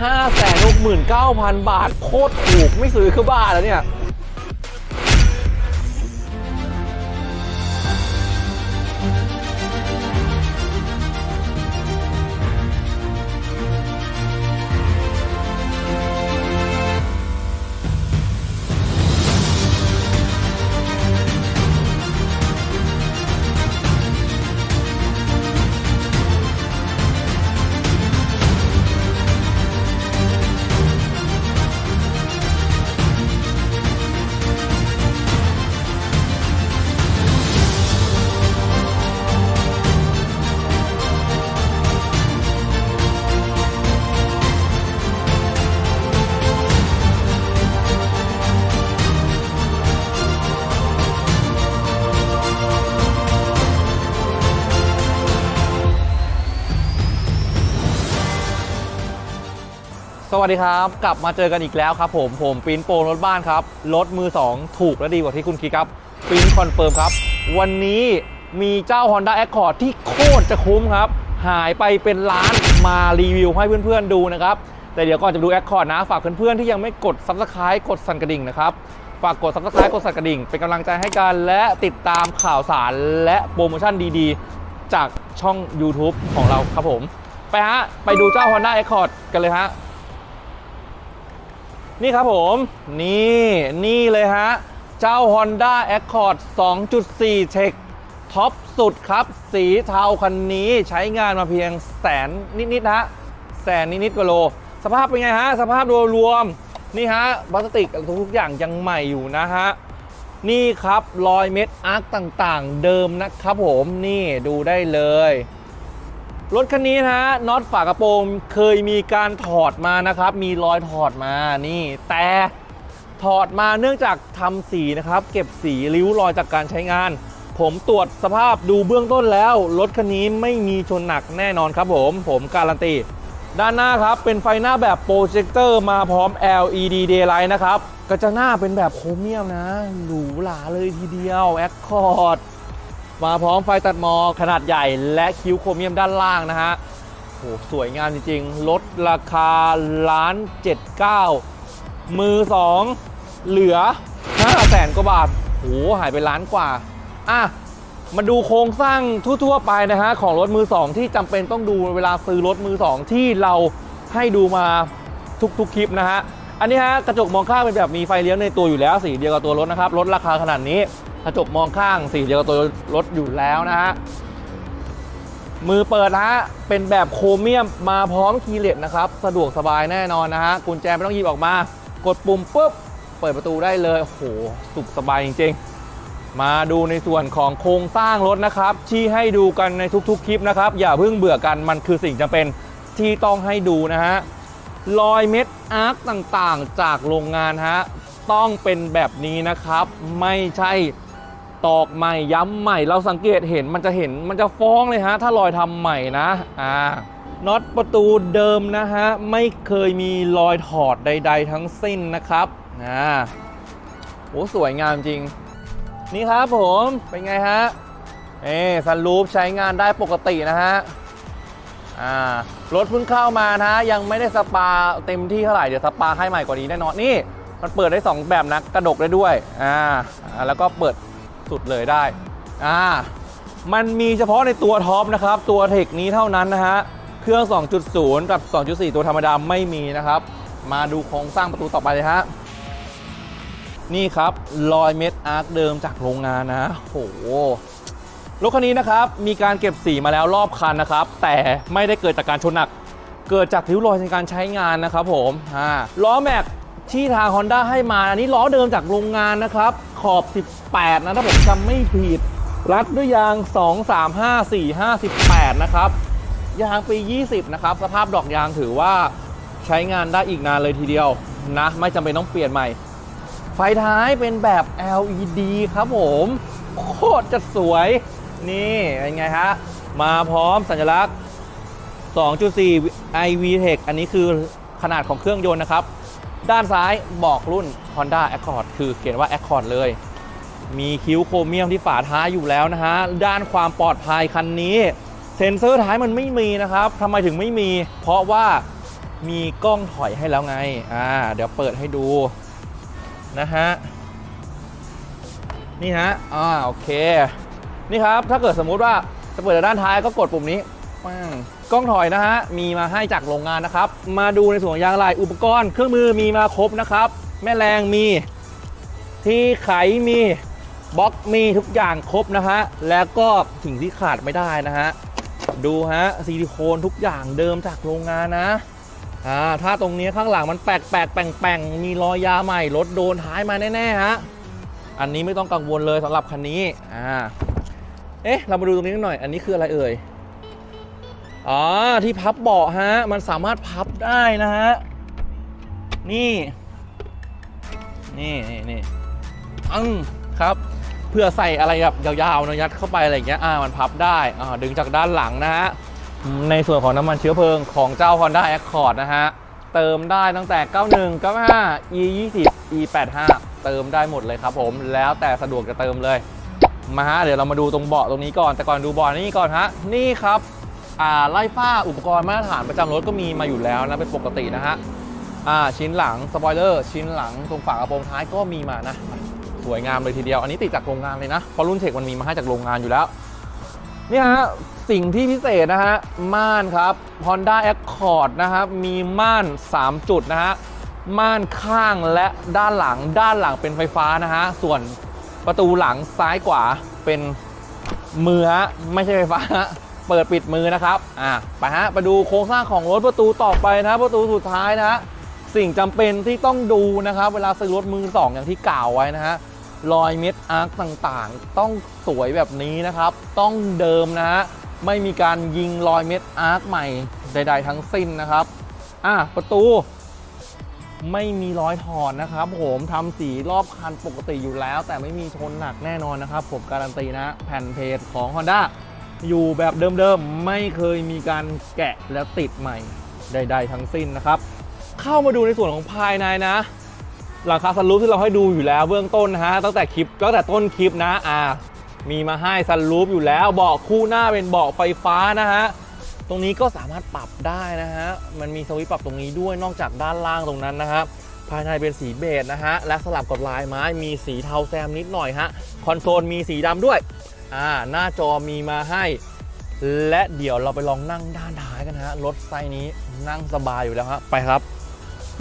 569,000 บาท โคตรถูกไม่ซื้อคือบ้าแล้วเนี่ย วัสดีครับ กลับมาเจอกันอีกแล้วครับผม ผมปรินโปรรถบ้านครับ รถมือ 2 ถูกและดีกว่าที่คุณคิดครับปรินคอนเฟิร์มครับ วันนี้มีเจ้า Honda Accord ที่โคตรจะคุ้มครับ หายไปเป็นล้านมารีวิวให้เพื่อนๆดูนะครับ แต่เดี๋ยวก่อนจะดู Accord นะ ฝากเพื่อนๆที่ยังไม่กด Subscribe กดสั่นกระดิ่งนะครับ ฝากกด Subscribe กดสั่นกระดิ่ง เป็นกำลังใจให้กันและติดตามข่าวสารและโปรโมชั่นดีๆ จากช่อง YouTube ของเราครับผม ไปฮะไปดูเจ้า Honda Accord กันเลยฮะ นี่ครับผม นี่นี่เลยฮะ เจ้า Honda Accord 2.4 Tech ท็อปสุดครับ สีเทาคันนี้ใช้งานมาเพียงแสนนิดๆนะฮะแสนนิดๆกว่าโล สภาพเป็นไงฮะ สภาพโดยรวม นี่ฮะพลาสติกทุกๆอย่างยังใหม่อยู่นะฮะ นี่ครับรอยเม็ดอาร์คต่างๆ เดิมนะครับผมนี่ดูได้เลย รถคันนี้นะฮะน็อตฝากระโปรงเคยมีการถอดมานะครับ มีรอยถอดมานี่ แต่ถอดมาเนื่องจากทำสีนะครับ เก็บสีริ้วรอยจากการใช้งาน ผมตรวจสภาพดูเบื้องต้นแล้ว รถคันนี้ไม่มีชนหนักแน่นอนครับผม ผมการันตีด้านหน้าครับเป็นไฟหน้าแบบโปรเจคเตอร์มาพร้อม LED daylight นะครับกระจังหน้าเป็นแบบโครเมียมนะหรูหราเลยทีเดียวแอคคอร์ด มาพร้อมไฟตัดหมอกขนาดใหญ่และคิ้วโครเมียมด้านล่างนะฮะโหสวยงามจริงๆ ลดราคาล้านเจ็ดเก้ามือสองเหลือ5 0 0แสนกว่าบาทโหหายไปล้านกว่า อะ มาดูโครงสร้างทั่วๆไปนะฮะ ของรถมือ2ที่จำเป็นต้องดูเวลาซื้อรถมือ2ที่เราให้ดูมาทุกๆคลิปนะฮะ อันนี้ฮะ กระจกมองข้างเป็นแบบมีไฟเลี้ยวในตัวอยู่แล้วสีเดียวกับตัวรถนะครับลดราคาขนาดนี้ กระจกมองข้างสีเดียวกับตัวรถอยู่แล้วนะฮะมือเปิดนะฮะเป็นแบบโครเมียมมาพร้อมคีย์เลสนะครับ สะดวกสบายแน่นอนนะฮะกุญแจไม่ต้องหยิบออกมา กดปุ่มปุ๊บเปิดประตูได้เลยโอ้โหสุขสบายจริงๆ มาดูในส่วนของโครงสร้างรถนะครับ ที่ให้ดูกันในทุกๆ คลิปนะครับ อย่าเพิ่งเบื่อกันมันคือสิ่งจำเป็นที่ต้องให้ดูนะฮะรอยเม็ดอาร์คต่างๆ จากโรงงานฮะต้องเป็นแบบนี้นะครับ ไม่ใช่ ตอกใหม่ย้ำใหม่เราสังเกตเห็นมันจะเห็นมันจะฟ้องเลยฮะ ถ้ารอยทำใหม่นะอ่าน็อตประตูเดิมนะฮะ ไม่เคยมีรอยถอดใด ๆ ทั้งสิ้นนะครับอ่าโอ้สวยงามจริง นี่ครับผมเป็นไงฮะเอ๊ซันรูปใช้งานได้ปกตินะฮะอ่ารถเพิ่งเข้ามานะยังไม่ได้สปาเต็มที่เท่าไหร่ เดี๋ยวสปาให้ใหม่กว่านี้แน่นอนนี่ มันเปิดได้ 2 แบบนะกระดกได้ด้วยอ่าอ่าแล้วก็เปิด สุดเลยได้อ่ามันมีเฉพาะในตัวท็อปนะครับ ตัวเทคนี้เท่านั้นนะฮะ เครื่อง 2.0 กับ 2.4 ตัวธรรมดาไม่มีนะครับ มาดูโครงสร้างประตูต่อไปเลยฮะ นี่ครับรอยเม็ดอาร์คเดิมจากโรงงานนะ โหรถคันนี้นะครับมีการเก็บสีมาแล้วรอบคันนะครับ แต่ไม่ได้เกิดจากการชนหนัก เกิดจากริ้วรอยในการใช้งานนะครับผมอ่าล้อแม็กที่ทาง Honda ให้มาอันนี้ล้อเดิมจากโรงงานนะครับ ขอบ 18 นะถ้าผมจำไม่ผิด รัดด้วยยาง 2 3 5 4 5 18 นะครับ ยางปี 20 นะครับ สภาพดอกยางถือว่าใช้งานได้อีกนานเลยทีเดียวนะ ไม่จำเป็นต้องเปลี่ยนใหม่ ไฟท้ายเป็นแบบ LED ครับผม โคตรจะสวย นี่ เป็นไงฮะ มาพร้อมสัญลักษณ์ 2.4 iV Tech อันนี้คือขนาดของเครื่องยนต์นะครับ ด้านซ้ายบอกรุ่น Honda Accord คือเขียนว่า Accord เลย มีคิ้วโครเมียมที่ฝาท้ายอยู่แล้วนะฮะ ด้านความปลอดภัยคันนี้ เซ็นเซอร์ท้ายมันไม่มีนะครับทำไมถึงไม่มี เพราะว่ามีกล้องถอยให้แล้วไง อ่า เดี๋ยวเปิดให้ดูนะฮะ นี่ฮะ อ่า โอเค นี่ครับ ถ้าเกิดสมมุติว่าจะเปิดด้านท้ายก็กดปุ่มนี้ ปังกล้องถอยนะฮะ มีมาให้จากโรงงานนะครับ มาดูในส่วนของยางอะไหลอุปกรณ์เครื่องมือมีมาครบนะครับ แม่แรงมี ที่ไขมีบล็อกมีทุกอย่างครบนะฮะ แล้วก็สิ่งที่ขาดไม่ได้นะฮะ ดูฮะซิลิโคนทุกอย่างเดิมจากโรงงานนะอ่าถ้าตรงนี้ข้างหลังมันแปลกแปลกแป่งแป่งมีรอยยาใหม่รถโดนท้ายมาแน่ๆฮะอันนี้ไม่ต้องกังวลเลยสำหรับคันนี้อ่าเอ๊ะเรามาดูตรงนี้กันหน่อย อันนี้คืออะไรเอ่ย อ๋อที่พับเบาะฮะ มันสามารถพับได้นะฮะ นี่ นี่นี่นี่อังครับ เพื่อใส่อะไรแบบยาวๆนะยัดเข้าไปอะไรอย่างเงี้ย อ่า มันพับได้ อ่า ดึงจากด้านหลังนะฮะ ในส่วนของน้ำมันเชื้อเพลิงของเจ้า Honda Accord นะฮะ เติมได้ตั้งแต่ 91 95 E 20 E 85เติมได้หมดเลยครับผม แล้วแต่สะดวกจะเติมเลย มาฮะ เดี๋ยวเรามาดูตรงเบาะตรงนี้ก่อน แต่ก่อนดูเบาะนี่ก่อนฮะ นี่ครับ ไล่ฝ้าอุปกรณ์มาตรฐานประจำรถก็มีมาอยู่แล้วนะเป็นปกตินะฮะชิ้นหลังสปอยเลอร์ชิ้นหลังตรงฝากระโปรงท้ายก็มีมานะสวยงามเลยทีเดียวอันนี้ติดจากโรงงานเลยนะเพราะรุ่นเทคมันมีมาให้จากโรงงานอยู่แล้วนี่ฮะสิ่งที่พิเศษนะฮะม่านครับ Honda Accord นะครับมีม่าน 3 จุดนะฮะม่านข้างและด้านหลังด้านหลังเป็นไฟฟ้านะฮะส่วนประตูหลังซ้ายขวาเป็นมือฮะไม่ใช่ไฟฟ้าฮะ เปิดปิดมือนะครับอะไปฮะไปดูโครงสร้างของรถประตูต่อไปนะประตูสุดท้ายนะฮะสิ่งจำเป็นที่ต้องดูนะครับ เวลาซื้อรถมือสองอย่างที่กล่าวไว้นะฮะรอยเม็ดอาร์คต่างๆ ต้องสวยแบบนี้นะครับ ต้องเดิมนะฮะไม่มีการยิงรอยเม็ดอาร์คใหม่ใด ๆ ทั้งสิ้นนะครับอะประตูไม่มีรอยถอดนะครับผมทำสีรอบคันปกติอยู่แล้ว แต่ไม่มีชนหนักแน่นอนนะครับ ผมการันตีนะ แผ่นเพจของ Honda อยู่แบบเดิมๆ ไม่เคยมีการแกะแล้วติดใหม่ใดๆทั้งสิ้นนะครับ เข้ามาดูในส่วนของภายในนะ หลังคาซันรูฟที่เราให้ดูอยู่แล้วเบื้องต้นนะฮะตั้งแต่คลิปตั้งแต่ต้นคลิปนะอ่ามีมาให้ซันรูฟอยู่แล้วเบาะคู่หน้าเป็นเบาะไฟฟ้านะฮะตรงนี้ก็สามารถปรับได้นะฮะมันมีสวิตช์ปรับตรงนี้ด้วยนอกจากด้านล่างตรงนั้นนะครับภายในเป็นสีเบจนะฮะและสลับกับลายไม้มีสีเทาแซมนิดหน่อยฮะคอนโซลมีสีดำด้วย อ่าหน้าจอมีมาให้ และเดี๋ยวเราไปลองนั่งด้านท้ายกันฮะรถไซนี้นั่งสบายอยู่แล้วฮะไปครับ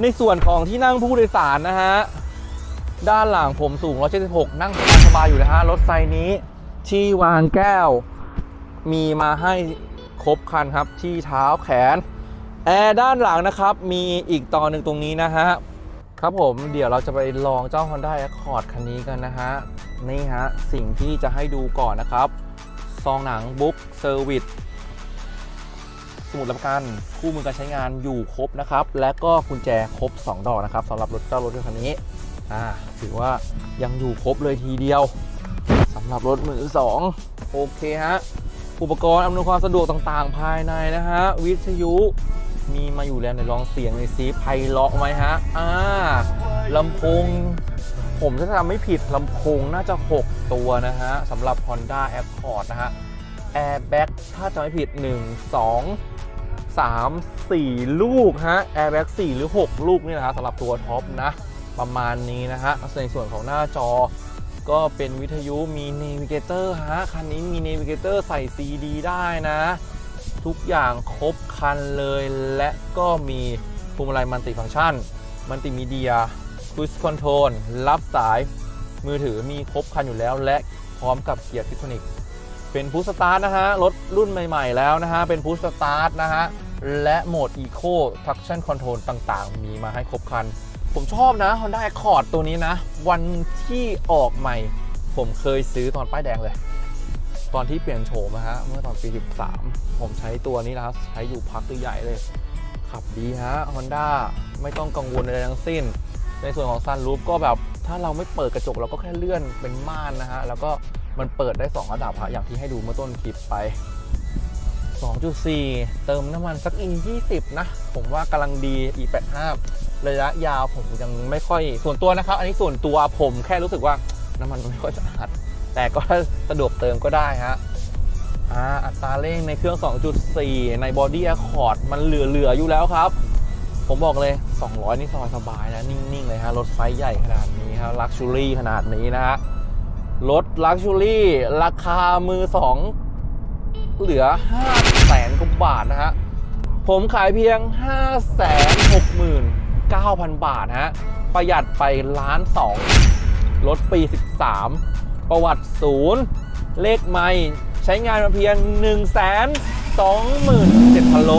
ในส่วนของที่นั่งผู้โดยสารนะฮะด้านหลังผมสูง 176 นั่งสบายอยู่นะฮะรถไซนี้ที่วางแก้ว มีมาให้ครบคันครับ ที่เท้าแขน แอร์ด้านหลังนะครับ มีอีกตอนหนึ่งตรงนี้นะฮะ ครับผมเดี๋ยวเราจะไปลองเจ้า Honda Accord คันนี้กันนะฮะ นี่ฮะ สิ่งที่จะให้ดูก่อนนะครับ ซองหนังบุ๊กเซอร์วิสสมุดรับกันคู่มือการใช้งานอยู่ครบนะครับ และก็กุญแจครบ 2 ดอกนะครับสำหรับรถเจ้ารถคันนี้อ่าถือว่ายังอยู่ครบเลยทีเดียวสำหรับรถมือสองโอเคฮะอุปกรณ์อำนวยความสะดวกต่างๆ ภายในนะฮะวิทยุมีมาอยู่แล้วในลองเสียงในซีไพเราะไหมฮะอ่าลำโพง ผมถ้าจำไม่ผิดลำโพงน่าจะ 6 ตัวนะฮะสำหรับ Honda Accord นะฮะ Airbag ถ้าจำไม่ผิด 1 2 3 4 ลูกฮะ Airbag 4 หรือ 6 ลูกนี่นะฮะสำหรับตัวท็อปนะ ประมาณนี้นะฮะในส่วนของหน้าจอก็เป็นวิทยุมี Navigator ฮะ คันนี้มี Navigator ใส่ CD ได้นะ ทุกอย่างครบคันเลยและก็มีพวงมาลัยมัลติฟังก์ชัน มัลติมีเดีย Cruise Control รับสายมือถือมีครบคันอยู่แล้ว และพร้อมกับเกียร์ทิทอนิกเป็นพุชสตาร์ทนะฮะ รถรุ่นใหม่ๆแล้วนะฮะ เป็นพุชสตาร์ทนะฮะ และโหมด Eco Traction Control ต่างๆ มีมาให้ครบครัน ผมชอบนะ Honda Accord ตัวนี้นะ วันที่ออกใหม่ ผมเคยซื้อตอนป้ายแดงเลย ตอนที่เปลี่ยนโฉมนะฮะ เมื่อตอนปี 13 ผมใช้ตัวนี้นะครับ ใช้อยู่พักตัวใหญ่เลย ขับดีฮะ Honda ไม่ต้องกังวลอะไรทั้งสิ้น ในส่วนของ Sunroof ก็แบบถ้าเราไม่เปิดกระจกเราก็แค่เลื่อนเป็นม่านนะฮะ แล้วก็มันเปิดได้ 2 ระดับฮะอย่างที่ให้ดูเมื่อต้นคลิปไป 2.4 เติมน้ำมันสัก E 20 นะ ผมว่ากำลังดี E 85 ระยะยาวผมยังไม่ค่อยส่วนตัวนะครับ อันนี้ส่วนตัวผมแค่รู้สึกว่าน้ำมันมันไม่ค่อยสะอาดแต่ก็สะดวกเติมก็ได้ฮะอัตราเร่งในเครื่อง 2.4 ใน Body Accord มันเหลือ ๆ อยู่แล้วครับ ผมบอกเลย 200 นี่สบายๆนะ นิ่ง ๆ เลยฮะ รถไซส์ใหญ่ขนาดนี้ฮะลักชูรี่ขนาดนี้นะฮะ รถลักชูรี่ ราคามือสองเหลือ 5 แสนกว่าบาทนะฮะ ผมขายเพียง 5 6 9 0 0 0 บาทฮะ ประหยัดไปล้านสองรถปี 13 ประวัติศูนย์ เลขไม่ ใช้งานมาเพียง 1 2 7 0 0 0โล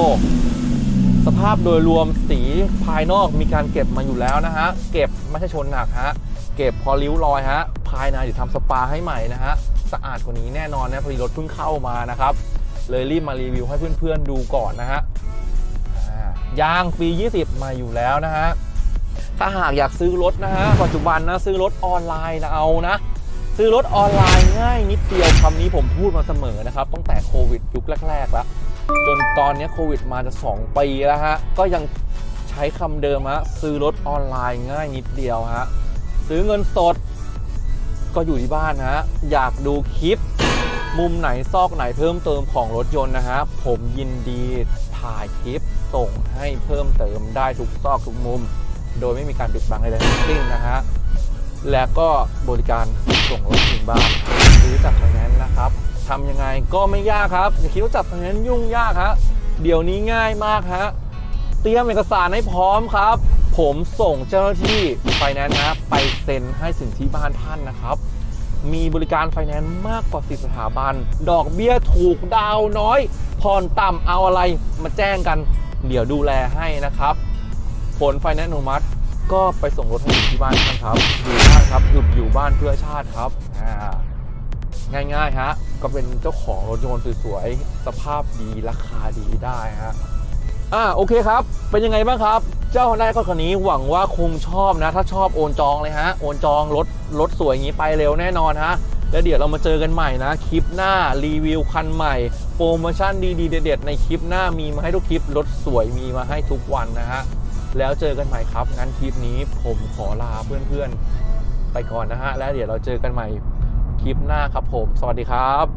สภาพโดยรวมสีภายนอกมีการเก็บมาอยู่แล้วนะฮะ เก็บไม่ใช่ชนหนักฮะ เก็บพอริ้วรอยฮะ ภายในเดี๋ยวทำสปาให้ใหม่นะฮะ สะอาดกว่านี้แน่นอนนะพอดีรถเพิ่งเข้ามานะครับ เลยรีบมารีวิวให้เพื่อนๆดูก่อนนะฮะยางฟรี 20 มาอยู่แล้วนะฮะ ถ้าหากอยากซื้อรถนะฮะ ปัจจุบันนะซื้อรถออนไลน์นะเอานะ ซื้อรถออนไลน์ง่ายนิดเดียวคำนี้ผมพูดมาเสมอนะครับตั้งแต่โควิดยุคแรกๆแล้ว จนตอนนี้โควิดมาจะ 2 ปีแล้วฮะ ก็ยังใช้คำเดิมฮะ ซื้อรถออนไลน์ง่ายนิดเดียวฮะ ซื้อเงินสด ก็อยู่ที่บ้านฮะ อยากดูคลิป มุมไหนซอกไหนเพิ่มเติมของรถยนต์นะฮะ ผมยินดีถ่ายคลิปส่งให้เพิ่มเติมได้ทุกซอกทุกมุม โดยไม่มีการปิดบังใดๆทั้งสิ้นนะฮะ และก็บริการส่งรถถึงบ้าน ก็ไม่ยากครับอย่าคิดว่าจับไฟแนนซ์ยุ่งยากฮะเดี๋ยวนี้ง่ายมากฮะเตรียมเอกสารให้พร้อมครับ ผมส่งเจ้าหน้าที่ไฟแนนซ์นะไปเซ็นให้ถึงที่บ้านท่านนะครับมีบริการไฟแนนซ์มากกว่า10สถาบัน ดอกเบี้ยถูกดาวน้อยผ่อนต่ำเอาอะไรมาแจ้งกัน เดี๋ยวดูแลให้นะครับ ผลไฟแนนซ์อนุมัติ ก็ไปส่งรถให้ที่บ้านท่านครับอยู่บ้านครับหยุดอยู่บ้านเพื่อชาติครับอ่า ง่ายๆฮะก็เป็นเจ้าของรถยนต์สวยๆสภาพดีราคาดีได้ฮะอ่าโอเคครับ เป็นยังไงบ้างครับ เจ้า Honda Accord คันนี้หวังว่าคงชอบนะ ถ้าชอบโอนจองเลยฮะ โอนจองรถรถสวยอย่างนี้ไปเร็วแน่นอนฮะ แล้วเดี๋ยวเรามาเจอกันใหม่นะ คลิปหน้ารีวิวคันใหม่ โปรโมชั่นดีๆเด็ดๆในคลิปหน้ามีมาให้ทุกคลิปรถสวยมีมาให้ทุกวันนะฮะ แล้วเจอกันใหม่ครับ งั้นคลิปนี้ผมขอลาเพื่อนๆไปก่อนนะฮะ แล้วเดี๋ยวเราเจอกันใหม่ คลิปหน้าครับผม สวัสดีครับ